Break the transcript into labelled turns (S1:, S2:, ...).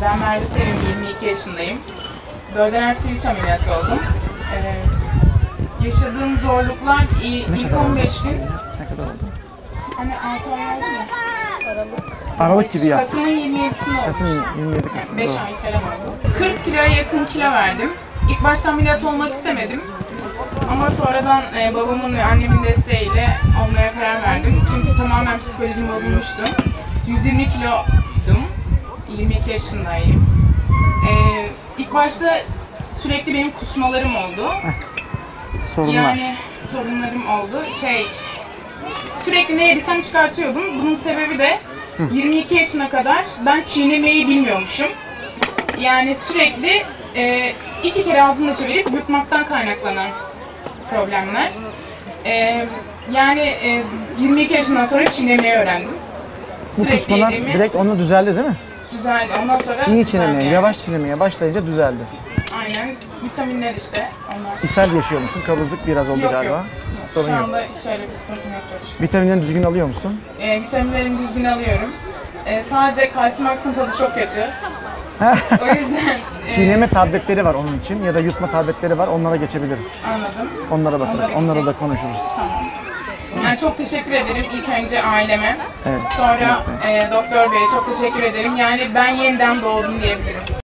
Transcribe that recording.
S1: Ben Merve Sevim, 22 yaşındayım. Bölgesel switch ameliyatı oldum. Ee, yaşadığım zorluklar ilk 15 gün,
S2: Ne kadar oldu?
S1: hani 6 ay oldu ya.
S2: Aralık gibi yap.
S1: Kasım'ın 27'sinde oldu
S2: Kasım
S1: işte.
S2: 27 Kasım.
S1: 5
S2: doğru.
S1: ay falan oldu. 40 kiloya yakın kilo verdim. İlk başta ameliyat olmak istemedim. Ama sonradan e, babamın ve annemin desteğiyle olmaya karar verdim. Çünkü tamamen psikolojim bozulmuştu. 120 kiloydum. 22 yaşındayım. E, ilk başta sürekli benim kusmalarım oldu.
S2: Sorunlar.
S1: Yani sorunlarım oldu. Şey, sürekli ne yediysem çıkartıyordum. Bunun sebebi de 22 yaşına kadar ben çiğnemeyi bilmiyormuşum. Yani sürekli e, iki kere ağzımla çevirip yutmaktan kaynaklanan problemler. E, yani e, 22 yaşından sonra çiğnemeyi öğrendim.
S2: Bu kusmalar
S1: yediğimi
S2: direkt onu düzeldi değil mi?
S1: Düzeldi. Ondan sonra
S2: İyi çiğnemeye,
S1: yani.
S2: yavaş çiğnemeye başlayınca düzeldi.
S1: Aynen. Vitaminler işte onlar.
S2: İshal yaşıyor musun? Kabızlık biraz oldu
S1: Yok
S2: galiba.
S1: yok.
S2: Sorun
S1: Şu
S2: yok.
S1: anda hiç öyle bir sıkıntım yok.
S2: Vitaminlerini düzgün alıyor musun?
S1: E, vitaminlerimi düzgün alıyorum. E, sadece kalsiyum aksın tadı çok kötü. O yüzden
S2: Çiğneme tabletleri var onun için ya da yutma tabletleri var. Onlara geçebiliriz.
S1: anladım.
S2: Onlara bakarız.
S1: Onlara
S2: Onlara da konuşuruz.
S1: Tamam. Yani çok teşekkür ederim ilk önce aileme.
S2: Evet,
S1: Sonra
S2: kesinlikle.
S1: e, doktor beye çok teşekkür ederim. Yani ben yeniden doğdum diyebilirim.